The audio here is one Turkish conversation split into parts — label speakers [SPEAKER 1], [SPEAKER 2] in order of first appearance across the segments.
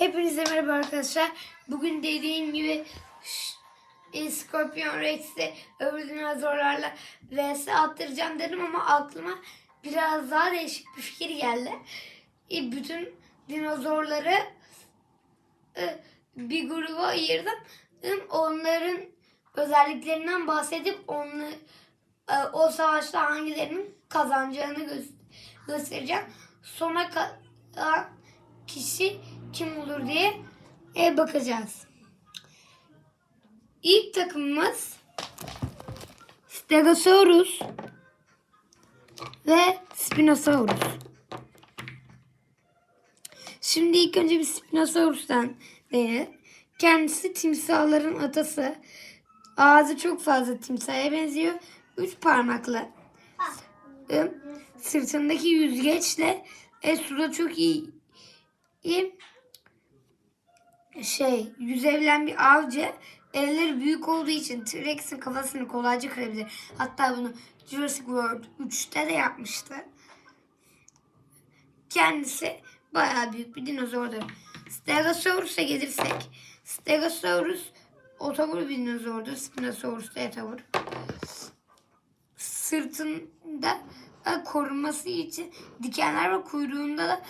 [SPEAKER 1] Hepinize merhaba arkadaşlar. Bugün dediğim gibi e, Scorpion Rex'i öbür dinozorlarla vs attıracağım dedim ama aklıma biraz daha değişik bir fikir geldi. E, bütün dinozorları e, bir gruba ayırdım. Im, Onların özelliklerinden bahsedip onu e, o savaşta hangilerinin kazanacağını gö- göstereceğim. Sona kalan kişi kim olur diye e, bakacağız. İlk takımımız Stegosaurus ve Spinosaurus. Şimdi ilk önce bir Spinosaurus'tan deneyelim. Kendisi timsahların atası. Ağzı çok fazla timsaha benziyor. Üç parmaklı. Ee, Sırtındaki yüzgeçle e, suda çok iyi, iyi şey yüzebilen bir avcı. Elleri büyük olduğu için T-Rex'in kafasını kolayca kırabilir. Hatta bunu Jurassic World 3'te de yapmıştı. Kendisi bayağı büyük bir dinozordur. Stegosaurus'a gelirsek Stegosaurus otobur bir dinozordur. Spinosaurus da etobur. Sırtında e, korunması için dikenler ve kuyruğunda da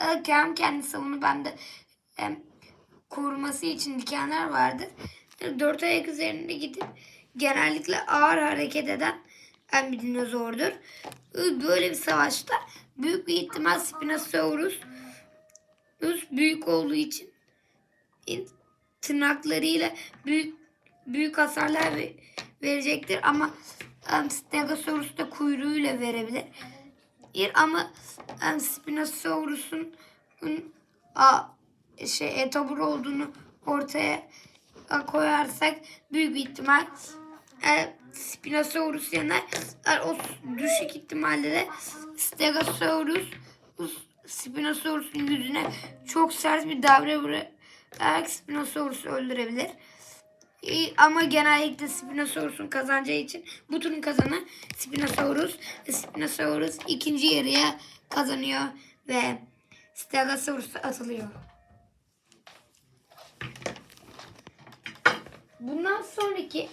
[SPEAKER 1] e, hem kendi savunu hem de e, koruması için dikenler vardır. Dört ayak üzerinde gidip genellikle ağır hareket eden en bir dinozordur. E, Böyle bir savaşta büyük bir ihtimal Spinosaurus büyük olduğu için in- tırnaklarıyla büyük büyük hasarlar ve- verecektir ama Stegosaurus da kuyruğuyla verebilir. Ama um, Spinosaurus'un un- a, şey etobur olduğunu ortaya koyarsak büyük bir ihtimal e, Spinosaurus yener. E, o düşük ihtimalle de Stegosaurus Spinosaurus'un yüzüne çok sert bir darbe vurarak Spinosaurus'u öldürebilir. E, Ama genellikle Spinosaurus'un kazanacağı için bu turun kazanı Spinosaurus. Ve Spinosaurus ikinci yarıya kazanıyor ve Stegosaurus atılıyor. Bundan sonraki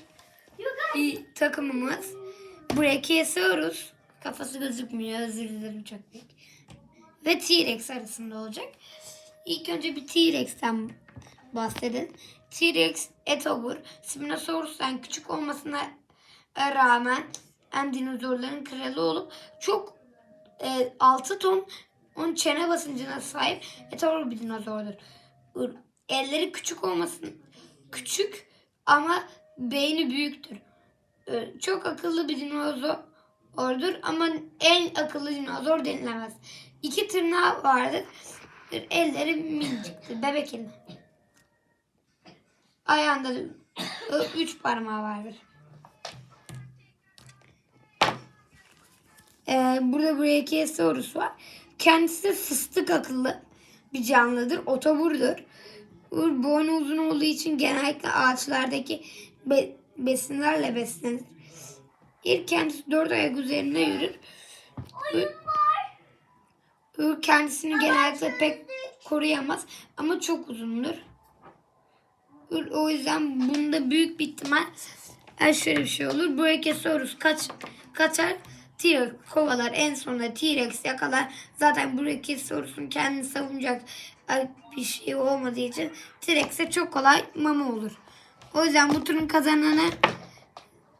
[SPEAKER 1] bir takımımız Brachiosaurus. Kafası gözükmüyor. Özür dilerim çok büyük. Ve T-Rex arasında olacak. İlk önce bir T-Rex'ten bahsedin. T-Rex etobur. Spinosaurus'tan küçük olmasına rağmen en dinozorların kralı olup çok e, 6 ton onun çene basıncına sahip etobur bir dinozordur. Elleri küçük olmasın küçük ama beyni büyüktür. E, Çok akıllı bir dinozordur ama en akıllı dinozor denilemez. İki tırnağı vardır. Elleri miniciktir. Bebek eli. Ayağında da ö- üç parmağı vardır. Ee, burada Brachiosaurus var. Kendisi fıstık akıllı bir canlıdır. Otoburdur. Boynu uzun olduğu için genellikle ağaçlardaki be- besinlerle beslenir. İlk kendisi dört ayak üzerinde yürür. Ö- Kendisini genellikle pek koruyamaz ama çok uzundur. Ö- O yüzden bunda büyük bir ihtimal e, şöyle bir şey olur. Brachiosaurus kaç, kaçar T-Rex kovalar. En sonunda T-Rex yakalar. Zaten Brachiosaurus'un kendini savunacak bir şey olmadığı için T-Rex'e çok kolay mama olur. O yüzden bu turun kazananı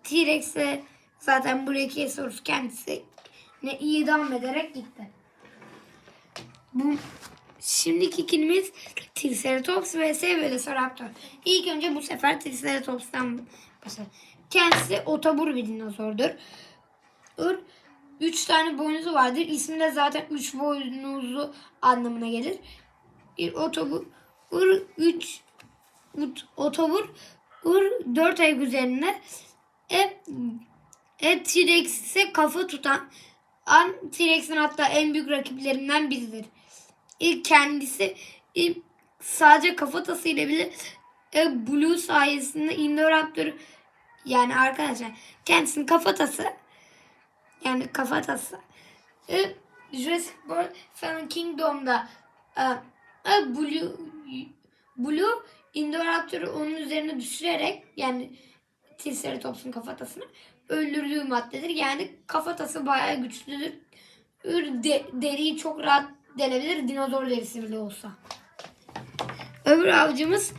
[SPEAKER 1] T-Rex'e zaten Brachiosaurus kendisi ne idam ederek gitti. Bu şimdiki ikilimiz Triceratops vs Velociraptor. İlk önce bu sefer Triceratops'tan başlayalım. Kendisi otobur bir dinozordur. Üç tane boynuzu vardır. İsmi de zaten üç boynuzlu anlamına gelir. Bir otobur, üç otobur, dört ayak üzerinde. E, e, T-Rex ise kafa tutan an T-Rex'in hatta en büyük rakiplerinden biridir. İlk kendisi e, sadece kafatasıyla bile e, Blue sayesinde Indoraptor yani arkadaşlar kendisinin kafatası yani kafatası e, Jurassic World Fallen Kingdom'da e, e, Blue Blue Indoraptor'u onun üzerine düşürerek yani Triceratops'un kafatasını öldürdüğü maddedir. Yani kafatası bayağı güçlüdür. Ür- de- deriyi çok rahat delebilir. Dinozor derisi bile olsa. Öbür avcımız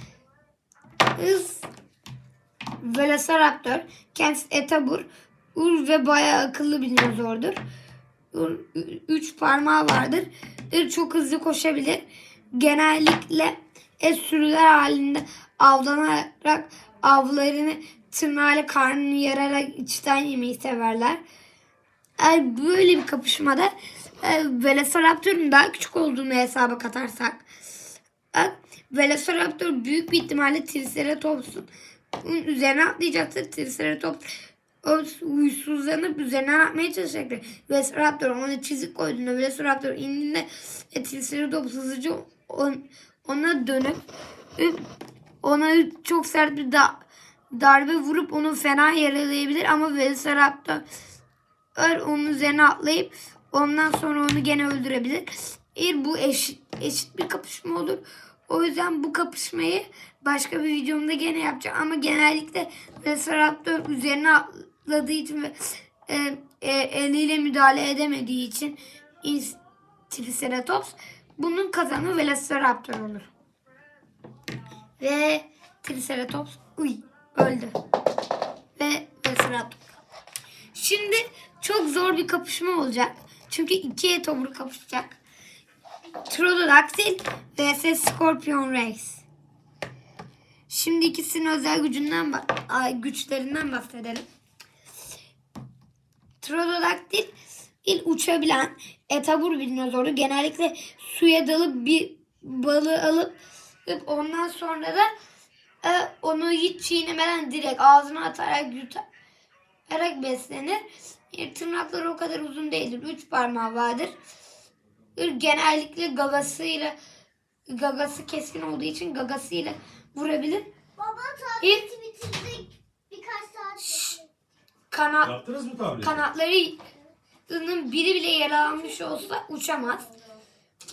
[SPEAKER 1] hız Velociraptor. Kendisi etabur. Ur ve bayağı akıllı bir dinozordur. Ur, üç parmağı vardır. Ür çok hızlı koşabilir. Genellikle et sürüler halinde avlanarak avlarını tırnağıyla karnını yararak içten yemeyi severler. Eğer böyle bir kapışmada Velociraptor'un daha küçük olduğunu hesaba katarsak Velociraptor büyük bir ihtimalle Triceratops'un üzerine atlayacaktır. Triceratops o huysuzlanıp üzerine atmaya çalışacaktır. Velociraptor ona çizik koyduğunda Velociraptor indiğinde Triceratops hızlıca on- ona dönüp ona çok sert bir da- darbe vurup onu fena yaralayabilir ama Velociraptor Ör onun üzerine atlayıp ondan sonra onu gene öldürebilir. Bir bu eşit, eşit bir kapışma olur. O yüzden bu kapışmayı başka bir videomda gene yapacağım. Ama genellikle Velociraptor üzerine atladığı için ve e, e, eliyle müdahale edemediği için Triceratops bunun kazanı Velociraptor olur. Ve Triceratops uy öldü. Ve Velociraptor Şimdi çok zor bir kapışma olacak. Çünkü iki etobur kapışacak. Pterodactyl vs Scorpion Rex. Şimdi ikisinin özel gücünden güçlerinden bahsedelim. Pterodactyl il uçabilen etabur dinozoru. Genellikle suya dalıp bir balığı alıp ondan sonra da e, onu hiç çiğnemeden direkt ağzına atarak yutar yaparak beslenir. E, Tırnakları o kadar uzun değildir. Üç parmağı vardır. E, Genellikle gagasıyla gagası keskin olduğu için gagasıyla vurabilir.
[SPEAKER 2] Baba
[SPEAKER 1] İlk-
[SPEAKER 2] tableti bitirdik. Birkaç saat sonra.
[SPEAKER 1] Kanat
[SPEAKER 3] Yaptınız mı tableti?
[SPEAKER 1] kanatlarının biri bile yaralanmış olsa uçamaz.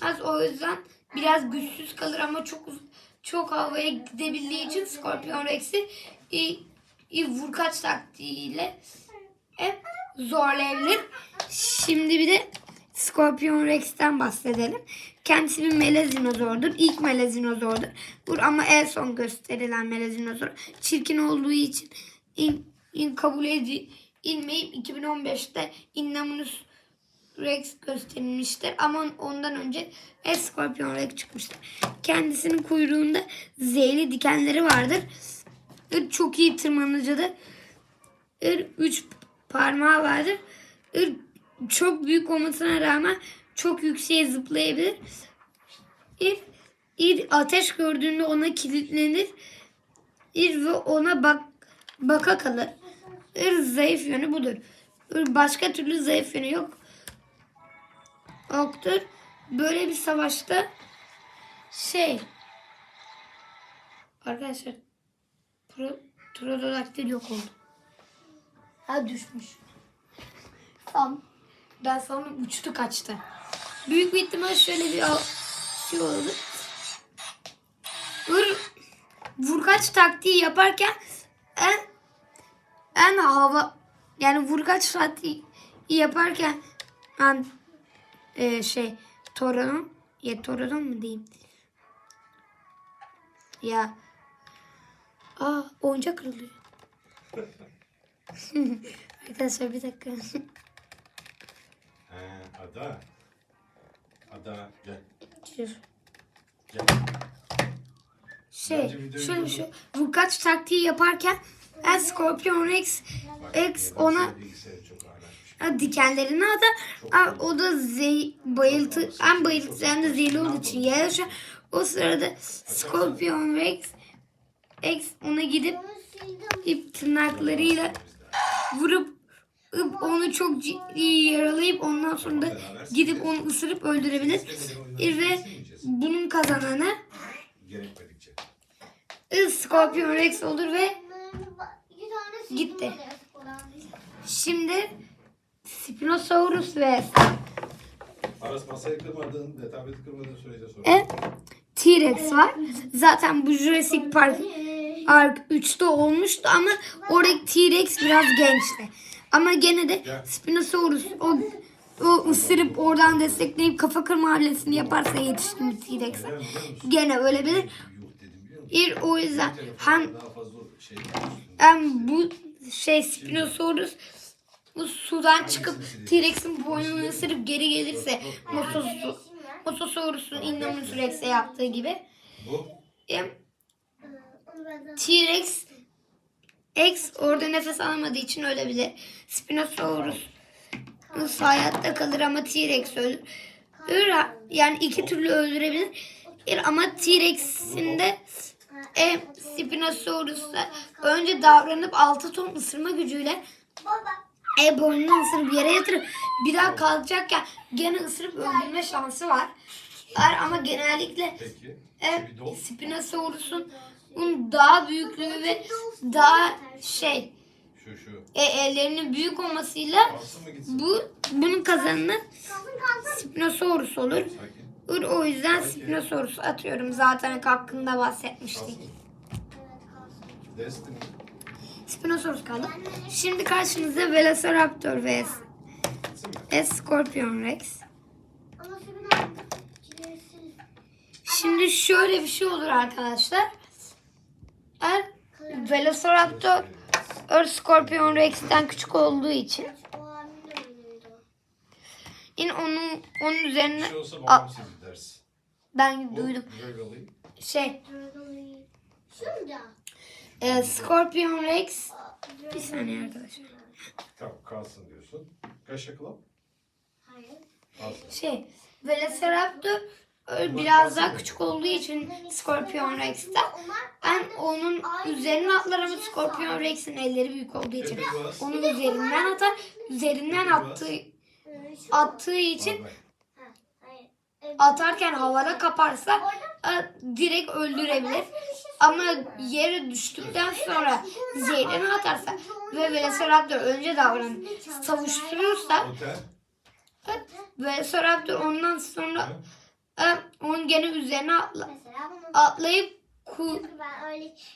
[SPEAKER 1] Az o yüzden biraz güçsüz kalır ama çok uz- çok havaya gidebildiği için Scorpion Rex'i e, e, vurkaç taktiğiyle hep zorlayabilir. Şimdi bir de Scorpion Rex'ten bahsedelim. Kendisi bir melez dinozordur. İlk melez dinozordur. Vur ama en son gösterilen melez dinozor. Çirkin olduğu için in, in kabul edilmeyip 2015'te Indominus Rex gösterilmiştir. Ama ondan önce Scorpion Rex çıkmıştır. Kendisinin kuyruğunda zehirli dikenleri vardır. Çok iyi tırmanıcıdır. Üç parmağı vardır. Çok büyük olmasına rağmen çok yükseğe zıplayabilir. İr, ir ateş gördüğünde ona kilitlenir. İr ve ona bak baka kalır. Zayıf yönü budur. Başka türlü zayıf yönü yok. Yoktur. Böyle bir savaşta şey arkadaşlar Pro, Pterodactyl yok oldu. Ha düşmüş. Tamam. Ben sonra uçtu kaçtı. Büyük bir ihtimal şöyle bir şey oldu. Vur, vurkaç taktiği yaparken en en hava yani vurkaç taktiği yaparken ben e, şey Toron'un ya Toron'un mu diyeyim? Ya Aa oyuncak kırılıyor. Arkadaşlar bir dakika.
[SPEAKER 3] He, ada. Ada gel.
[SPEAKER 1] Dur.
[SPEAKER 3] Gel.
[SPEAKER 1] Şey, şöyle
[SPEAKER 3] durdur.
[SPEAKER 1] şu vurkaç taktiği yaparken en Scorpion Rex X
[SPEAKER 3] Neden
[SPEAKER 1] ona ha, dikenlerini atar. Ha, o da zey, bayıltı, en bayıltıcı hem de zehirli olduğu için yere düşer. O sırada Scorpion Rex X ona gidip ip tırnaklarıyla vurup onu çok ciddi yaralayıp ondan sonra da gidip onu ısırıp öldürebilir. Ve bunun kazananı
[SPEAKER 3] Gerekmedikçe.
[SPEAKER 1] Scorpion Rex olur ve Gitti. şimdi Spinosaurus ve
[SPEAKER 3] Aras masayı kırmadığın tableti kırmadığın sürece sorun.
[SPEAKER 1] e, T-Rex var. Zaten bu Jurassic Park Ark 3'te olmuştu ama oradaki T-Rex biraz gençti. Ama gene de Spinosaurus o o ısırıp oradan destekleyip kafa kırma hamlesini yaparsa yetişkin bir T-Rex'e. Gene ölebilir. Bir o yüzden hem hem bu şey Spinosaurus bu sudan çıkıp T-Rex'in boynunu ısırıp geri gelirse Mosasaurus, Mosasaurus'un Indominus Rex'e yaptığı gibi T-Rex X orada nefes alamadığı için ölebilir. Spinosaurus hayatta kalır ama T-Rex ha- Yani iki türlü öldürebilir. Ama T-Rex'in de e, Spinosaurus'ta önce davranıp 6 ton ısırma gücüyle e boynunu ısırıp yere yatırıp bir daha kalkacakken gene ısırıp öldürme şansı var. Var ama genellikle e. Spinosaurus'un daha büyüklüğü ve daha şey
[SPEAKER 3] Şu.
[SPEAKER 1] e, ellerinin büyük olmasıyla
[SPEAKER 3] Kalsın mı gitsin?
[SPEAKER 1] bu bunun
[SPEAKER 2] kalsın.
[SPEAKER 1] Spinosaurus olur.
[SPEAKER 3] Sakin.
[SPEAKER 1] Ur- O yüzden Spinosaurus atıyorum. Zaten hakkında bahsetmiştik.
[SPEAKER 3] Kalsın.
[SPEAKER 2] Evet kalsın.
[SPEAKER 3] Destiny.
[SPEAKER 1] Spinosaurus kaldı. Şimdi karşınızda Velociraptor vs.
[SPEAKER 3] Gitsin mi?
[SPEAKER 1] Scorpion Rex.
[SPEAKER 2] Ama.
[SPEAKER 1] Şimdi şöyle bir şey olur arkadaşlar. Eğer Velociraptor Ör Scorpion Rex'ten küçük olduğu için in onun onun üzerine
[SPEAKER 3] şey olsa babam sizi ders.
[SPEAKER 1] ben
[SPEAKER 3] Bu
[SPEAKER 1] duydum.
[SPEAKER 3] Gregory.
[SPEAKER 1] Şey.
[SPEAKER 2] Şurada.
[SPEAKER 1] e, Scorpion Rex bir saniye arkadaşlar.
[SPEAKER 3] Tamam kalsın diyorsun. Yakılam?
[SPEAKER 2] Hayır.
[SPEAKER 3] Kalsın.
[SPEAKER 1] Şey Velociraptor biraz daha küçük olduğu için Scorpion Rex'ten ben onun üzerine atlar ama Scorpion Rex'in elleri büyük olduğu için. Onun üzerinden atar. Üzerinden attığı attığı için
[SPEAKER 3] Bak,
[SPEAKER 2] Ha, hayır.
[SPEAKER 1] Atarken havada kaparsa e, direkt öldürebilir. Ama yere düştükten sonra zehrini atarsa ve Velociraptor önce davranıp savuşturursa. Velociraptor ondan sonra onun gene üzerine atla,
[SPEAKER 2] Mesela bunu
[SPEAKER 1] atlayıp ku-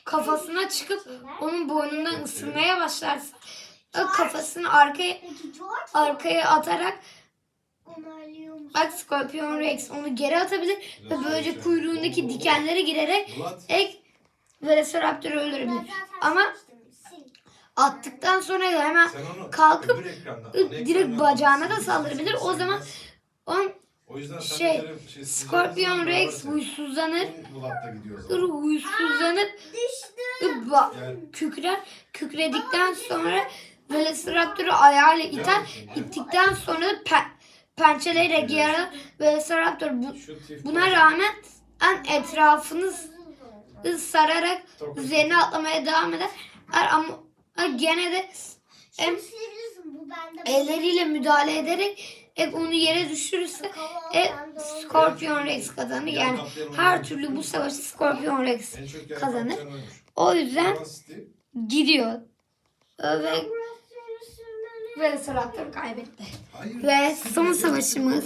[SPEAKER 1] kafasına çıkıp onun boynundan ısırmaya başlarsa kafasını arkaya arkaya atarak bak Scorpion Rex onu geri atabilir ve böylece kuyruğundaki dikenlere girerek ek Velociraptor'u öldürebilir. Ama attıktan sonra da hemen kalkıp direkt bacağına da saldırabilir. O zaman on
[SPEAKER 3] o yüzden
[SPEAKER 1] şey,
[SPEAKER 3] şey,
[SPEAKER 1] Scorpion Rex huysuzlanır.
[SPEAKER 3] Vlad'da gidiyor o
[SPEAKER 1] ır,
[SPEAKER 3] zaman.
[SPEAKER 1] Huysuzlanıp ba-
[SPEAKER 3] Yani
[SPEAKER 1] kükrer. Kükredikten sonra Velociraptor'u ayağıyla iter. İttikten sonra da pe- pençeleriyle yaralar. Velociraptor bu,
[SPEAKER 3] şu tif-
[SPEAKER 1] buna rağmen en etrafını s- sararak
[SPEAKER 3] Çok-
[SPEAKER 1] üzerine atlamaya devam eder. Er- Ama ama gene de
[SPEAKER 2] silebilirsin bu bende.
[SPEAKER 1] elleriyle müdahale ederek e, onu yere düşürürse e, Scorpion Rex kazanır. Yani her türlü bu savaşı Scorpion Rex kazanır. O yüzden gidiyor. E, Ve Velociraptor kaybetti. Ve son savaşımız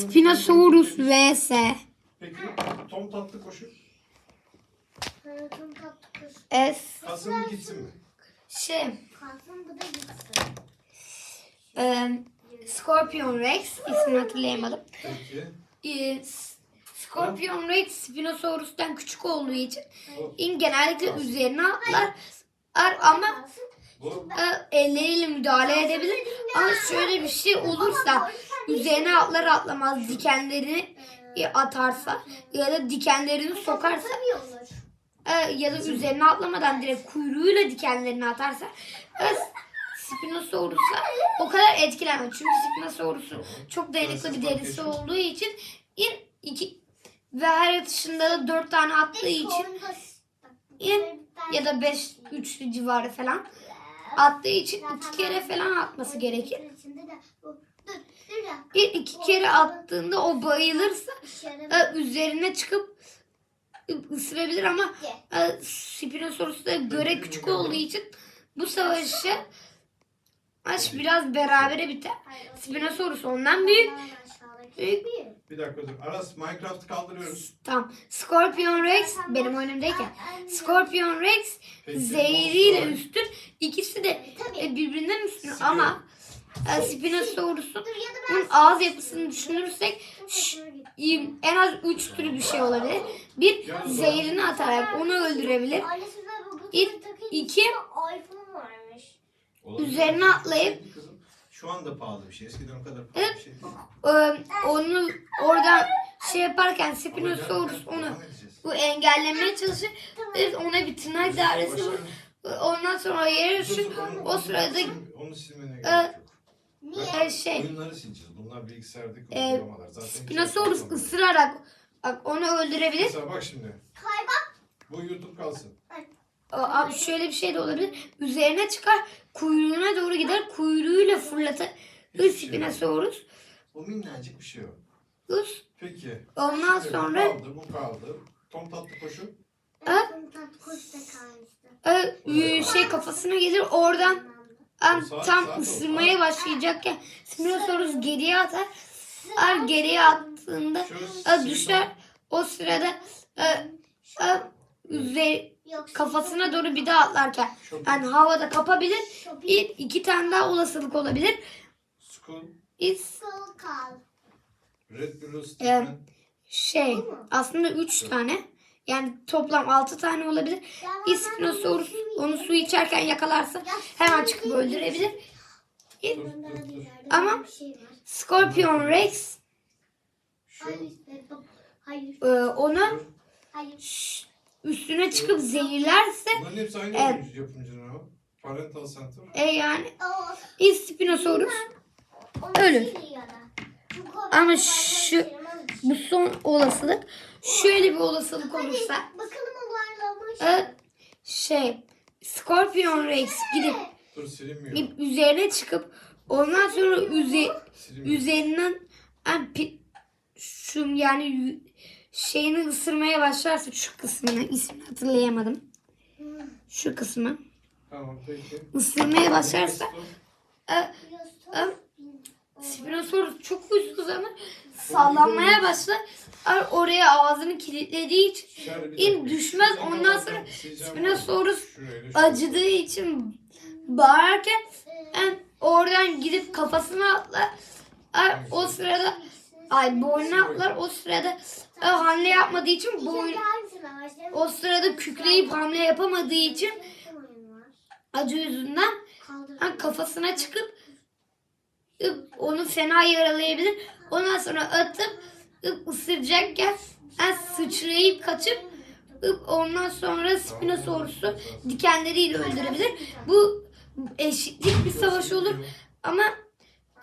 [SPEAKER 1] Spinosaurus vs.
[SPEAKER 3] Peki Tom tatlı koşu.
[SPEAKER 2] Hayatım tatlı kız.
[SPEAKER 1] S
[SPEAKER 3] Kalsın mı gitsin mi?
[SPEAKER 1] şey
[SPEAKER 2] Kalsın bu da gitsin.
[SPEAKER 1] e, Scorpion Rex ismini hatırlayamadım.
[SPEAKER 3] Peki.
[SPEAKER 1] E, S- Scorpion Rex Spinosaurus'tan küçük olduğu için in genellikle üzerine atlar Ar- ama
[SPEAKER 3] bu
[SPEAKER 1] e, elleriyle müdahale edebilir. Ama şöyle bir şey olursa üzerine atlar atlamaz dikenlerini e, atarsa ya da dikenlerini sokarsa
[SPEAKER 2] olur.
[SPEAKER 1] E, ya da üzerine atlamadan direkt kuyruğuyla dikenlerini atarsa e, Spinosaurus'a o kadar etkilenmez. Çünkü Spinosaurus'un çok dayanıklı bir derisi olduğu için in iki ve her atışında da dört tane attığı için in ya da 5 3 civarı falan attığı için iki kere falan atması gerekir.
[SPEAKER 2] İçinde de bu. Dur, dur ya.
[SPEAKER 1] Bir iki kere attığında o bayılırsa e, üzerine çıkıp ısırabilir ama e, Spinosaurus da göre küçük olduğu için bu savaşı maç biraz berabere biter. Spinosaurus ondan büyük büyük.
[SPEAKER 3] Bir dakika dur. Aras Minecraft'ı kaldırıyoruz.
[SPEAKER 1] Tamam. Scorpion Rex benim önümdeyken. Scorpion Rex
[SPEAKER 3] Peki,
[SPEAKER 1] zehriyle
[SPEAKER 3] Monster
[SPEAKER 1] üstün. İkisi de e, birbirinden üstün ama Spinosaurus'un bunun
[SPEAKER 2] ben
[SPEAKER 1] ağız yapısını düşünürsek en az 3 türü bir şey olabilir. Bir zehrini atarak onu öldürebilir.
[SPEAKER 2] Takınca
[SPEAKER 1] iki
[SPEAKER 2] iPhone varmış.
[SPEAKER 3] Olabilir.
[SPEAKER 1] Üzerine atlayıp-
[SPEAKER 3] Şu anda pahalı bir şey. Eskiden o kadar pahalı bir şey değil.
[SPEAKER 1] e, onu oradan şey yaparken Spinosaurus onu bu engellemeye çalışır. Biz ona bir tırnak dairesi. Ondan sonra yere düşür. O sırada
[SPEAKER 3] Onu silmene gerek
[SPEAKER 1] e,
[SPEAKER 3] yok.
[SPEAKER 2] Niye?
[SPEAKER 1] e, şey
[SPEAKER 3] Oyunları sileceğiz. Bunlar bilgisayardaki
[SPEAKER 1] E,
[SPEAKER 3] uygulamalar. Zaten hiç
[SPEAKER 1] Spinosaurus
[SPEAKER 3] yapamıyoruz.
[SPEAKER 1] ısırarak bak, onu öldürebilir.
[SPEAKER 3] Mesela bak şimdi.
[SPEAKER 2] Kaybak.
[SPEAKER 3] Bu YouTube kalsın.
[SPEAKER 1] O, Abi şöyle bir şey de olabilir. Üzerine çıkar, kuyruğuna doğru gider, kuyruğuyla fırlatır.
[SPEAKER 3] Hiçbir şey yok.
[SPEAKER 1] Spinosaurus.
[SPEAKER 3] Bu minnacık bir şey o. Peki.
[SPEAKER 1] Ondan
[SPEAKER 3] Şimdi
[SPEAKER 1] sonra
[SPEAKER 3] Bu kaldı, bu kaldı. Tom tatlı koşu.
[SPEAKER 1] Ha?
[SPEAKER 2] Tat koş da kalmıştı.
[SPEAKER 1] e, e, şey kafasına gelir oradan
[SPEAKER 3] Saat-
[SPEAKER 1] tam
[SPEAKER 3] saat
[SPEAKER 1] ısırmaya
[SPEAKER 3] saat.
[SPEAKER 1] başlayacakken Spinosaurus geriye atar. Er geriye attığında e, düşer. O sırada e, e, üze-
[SPEAKER 2] Yoksa
[SPEAKER 1] kafasına doğru bir daha atlarken yani havada kapabilir. Bir, iki tane daha olasılık olabilir.
[SPEAKER 2] Kal.
[SPEAKER 3] Red Bull Stickman.
[SPEAKER 1] şey aslında üç tane yani toplam altı tane olabilir. İspinosaurus onu su içerken yakalarsa hemen çıkıp öldürebilir. Ama-
[SPEAKER 2] Bir şey
[SPEAKER 1] Scorpion Rex
[SPEAKER 2] e,
[SPEAKER 1] onu üstüne çıkıp zehirlerse
[SPEAKER 3] Bunların hepsi aynı
[SPEAKER 1] Evet.
[SPEAKER 3] oyuncu yapımcının o. Parental Center.
[SPEAKER 1] e, yani
[SPEAKER 2] O,
[SPEAKER 1] Spinosaurus
[SPEAKER 2] onu
[SPEAKER 1] Ölür.
[SPEAKER 2] o
[SPEAKER 1] Ama şu-. Bu son olasılık. Şöyle bir olasılık olursa
[SPEAKER 2] Hadi bakalım o varlamış.
[SPEAKER 1] e, şey Scorpion Rex gidip
[SPEAKER 3] Dur silinmiyor.
[SPEAKER 1] üzerine çıkıp ondan sonra üze,
[SPEAKER 3] Silinmiyor.
[SPEAKER 1] üzerinden yani pi- şu yani şeyini ısırmaya başlarsa şu kısmını ismini hatırlayamadım. Şu kısmı
[SPEAKER 3] Tamam peki.
[SPEAKER 1] ısırmaya başlarsa e,
[SPEAKER 2] Biliyorsun.
[SPEAKER 1] Spinosaurus çok huysuz ama sallanmaya başlar. Er Oraya ağzını kilitlediği için in düşmez. Ondan sonra Spinosaurus acıdığı için bağırırken en oradan gidip kafasına atlar. Er o sırada ay boynuna atlar. O sırada e, hamle yapmadığı için boyun o sırada kükreyip hamle yapamadığı için acı yüzünden ha, kafasına çıkıp ıp, onu fena yaralayabilir. Ondan sonra atıp ıp, ısıracakken ha, sıçrayıp kaçıp ıp, ondan sonra Spinosaurus'u dikenleriyle öldürebilir. Bu eşitlik bir savaş olur ama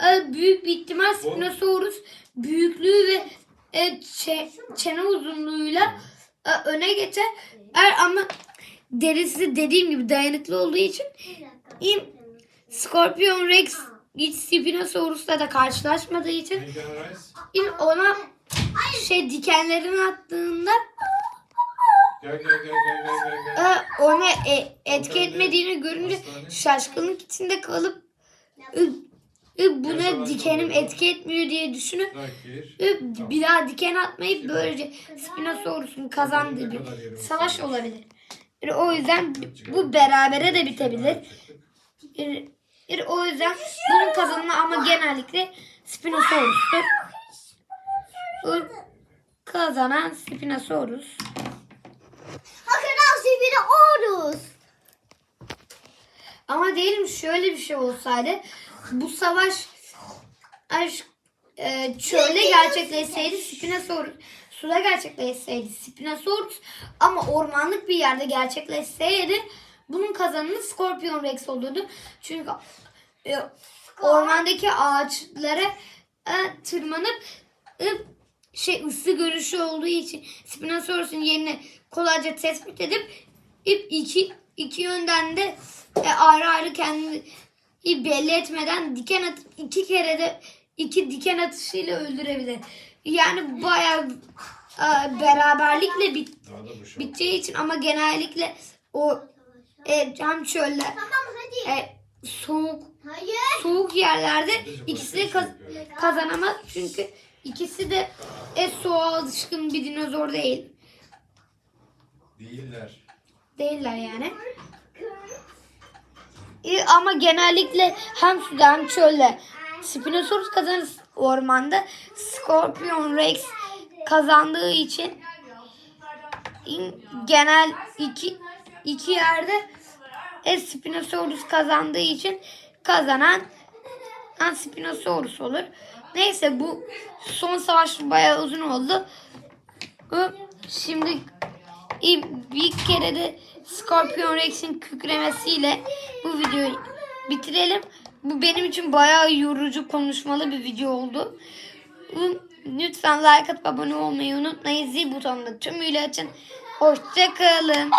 [SPEAKER 1] e, büyük bir ihtimal Spinosaurus büyüklüğü ve e, çe- çene uzunluğuyla e, öne geçer. Er, ama derisi dediğim gibi dayanıklı olduğu için Scorpion Rex hiç Spinosaurus'la da karşılaşmadığı için ona şey dikenlerini attığında
[SPEAKER 3] Gel gel gel gel gel gel. gel.
[SPEAKER 1] e, ona e, etki etmediğini görünce şaşkınlık içinde kalıp buna dikenim etki etmiyor diye düşünüp bir daha diken atmayıp böylece Spinosaurus'un kazandığı bir savaş olabilir. O yüzden bu berabere de bitebilir. O yüzden bunun kazananı ama genellikle Spinosaurus'tur. Kazanan Spinosaurus.
[SPEAKER 2] Sevgili Orus.
[SPEAKER 1] Ama diyelim şöyle bir şey olsaydı. Bu savaş eğer, e, çölde gerçekleşseydi Spinosaurus suda gerçekleşseydi Spinosaurus ama ormanlık bir yerde gerçekleşseydi bunun kazananı Scorpion Rex olurdu. Çünkü e, ormandaki ağaçlara e, tırmanıp e, şey ısı görüşü olduğu için Spinosaurus'un yerini kolayca tespit edip ip iki iki yönden de e, ayrı ayrı kendini belli etmeden diken atıp iki kere de iki diken atışıyla öldürebilir. Yani bayağı e, beraberlikle bit,
[SPEAKER 3] şu.
[SPEAKER 1] biteceği için ama genellikle o e, hem çöller
[SPEAKER 2] Tamam hadi.
[SPEAKER 1] e, soğuk
[SPEAKER 2] Hayır.
[SPEAKER 1] soğuk yerlerde ikisi de kaz-
[SPEAKER 3] şey
[SPEAKER 1] kazanamaz çünkü İkisi de es soğuğa alışkın bir dinozor değil.
[SPEAKER 3] Değiller.
[SPEAKER 1] Değiller yani. E, ama genellikle hem suda hem çölde. Spinosaurus kazanır ormanda. Scorpion Rex kazandığı için in- genel iki iki yerde e, Spinosaurus kazandığı için kazanan an Spinosaurus olur. Neyse bu son savaş bayağı uzun oldu. Şimdi bir kere de Scorpion Rex'in kükremesiyle bu videoyu bitirelim. Bu benim için bayağı yorucu konuşmalı bir video oldu. Lütfen like atıp abone olmayı unutmayın. Zil butonunu tümüyle açın. Hoşçakalın.